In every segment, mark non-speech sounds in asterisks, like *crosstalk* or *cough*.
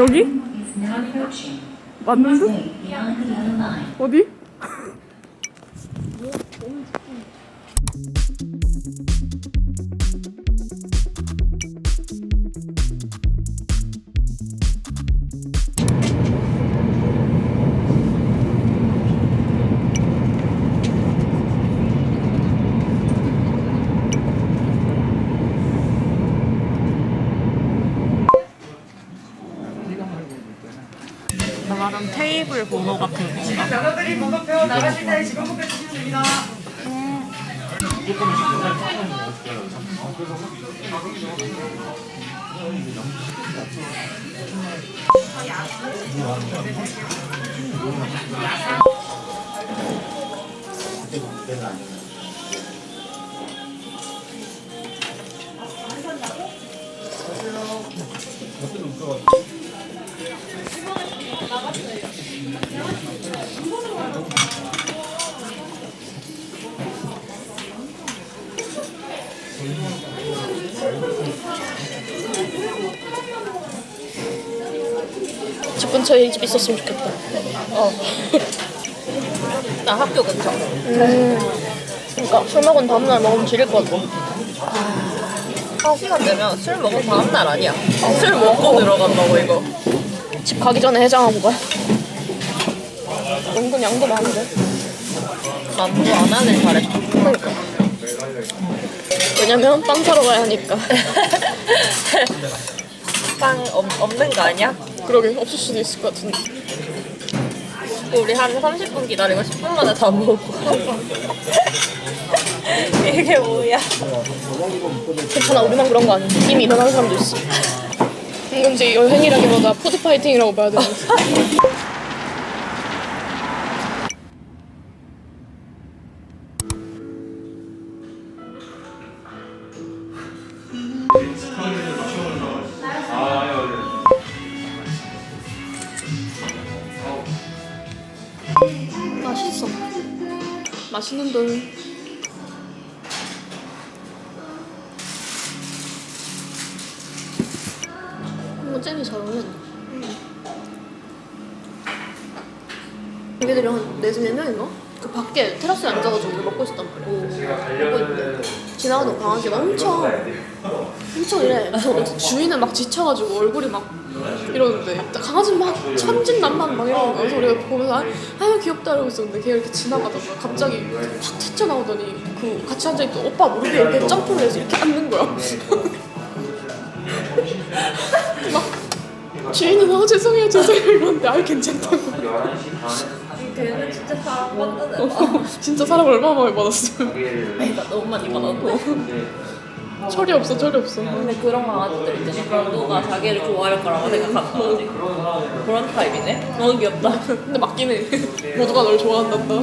여기? 맞는데? 어디? 테이블 번호 같은 건가? 나가들이 번호표 나가실 때 지번호표 주시면 됩니다. 집 근처에 이 집 있었으면 좋겠다. 어. *laughs* 나 학교 근처. 그러니까 술 먹은 다음날 먹으면 지릴 것 같아. 한 시간 되면 술 먹은 다음 날 아니야. 술 먹고 들어간다고 이거. 집 가기 전에 해장하고 가. 은근 양도 많은데. 남도 안 하길 잘했다. 그러니까. 왜냐면 빵 사러 가야 하니까. *laughs* 빵 없, 없는 거 아니야? 그러게 없을 수도 있을 것 같은데. 우리 한 30분 기다리고 10분 만에 다 먹고. *laughs* 이게 뭐야? 괜찮아 우리만 그런 거 아니야. 이미 일어나는 사람도 있어. 은근지 여행이라기보다 푸드 파이팅이라고 봐야 되는 맛있어. 맛있는 돌. 이거 잼이 잘 어울린다. 얘들이 한 네세 네 명인가? 그 밖에 테라스에 앉아가지고 이거 먹고 있었단 말이야. 먹고 있는데 지나가던 강아지가 엄청 엄청 이래. 그래서 주인은 막 지쳐가지고 얼굴이 막 이러는데 강아지는 막 천진난만 막 이러는 거야. 그래서 우리가 보면서 아, 아유 귀엽다 이러고 있었는데 걔가 이렇게 지나가다가 갑자기 탁 튀쳐나오더니 그 같이 앉아있던 오빠 무릎에 이렇게 점프를 해서 이렇게 앉는 거야. *laughs* 막 주인은 어 죄송해요 죄송해요 이러는데 아 괜찮다고 걔는 진짜 사람 만드는 애 진짜 사람 얼마나 많이 받았어 그러니까 너무 많이 받았고. *laughs* 철이 없어 철이 없어 근데 그런 강아지들 있잖아. 누가 자기를 좋아할 거라고 생각하는 강아지. 그런 타입이네. 너무 귀엽다. 근데 맞긴 해 모두가 널 좋아한단다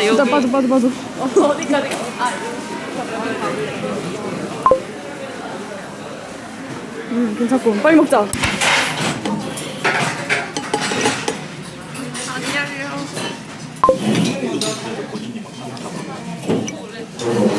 여기 빠져 빠져 빠져. 어디까 아, 음 괜찮고 빨리 먹자. 안녕요.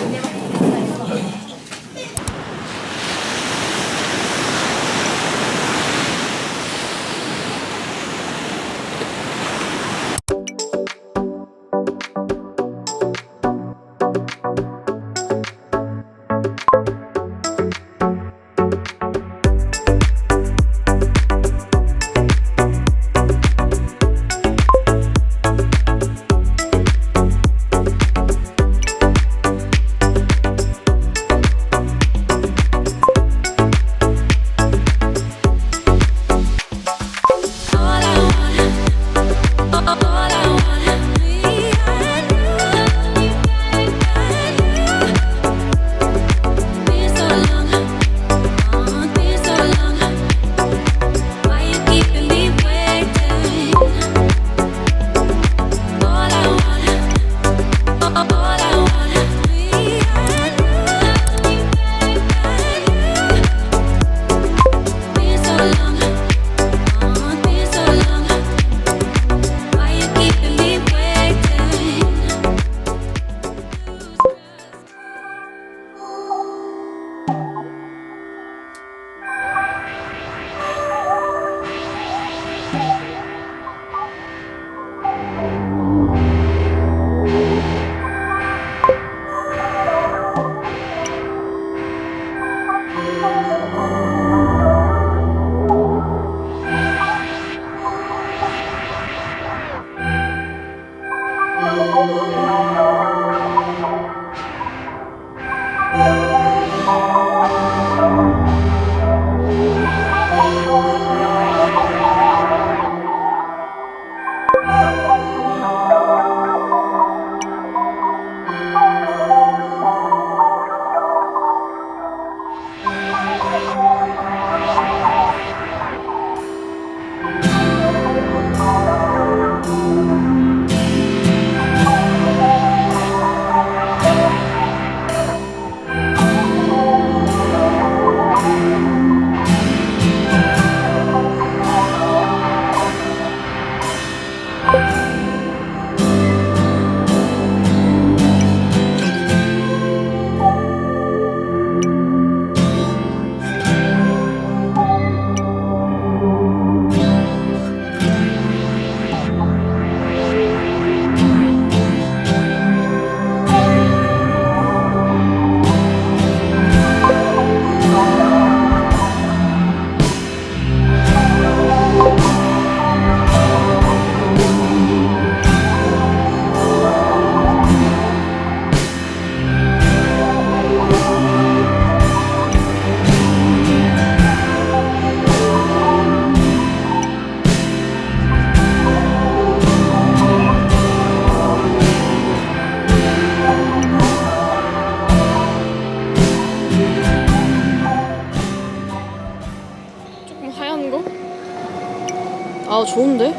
좋은데?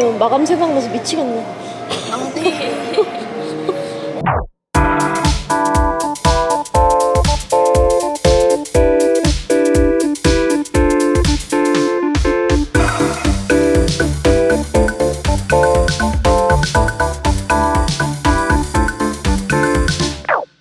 어, 마감 생각나서 미치겠네. 안돼.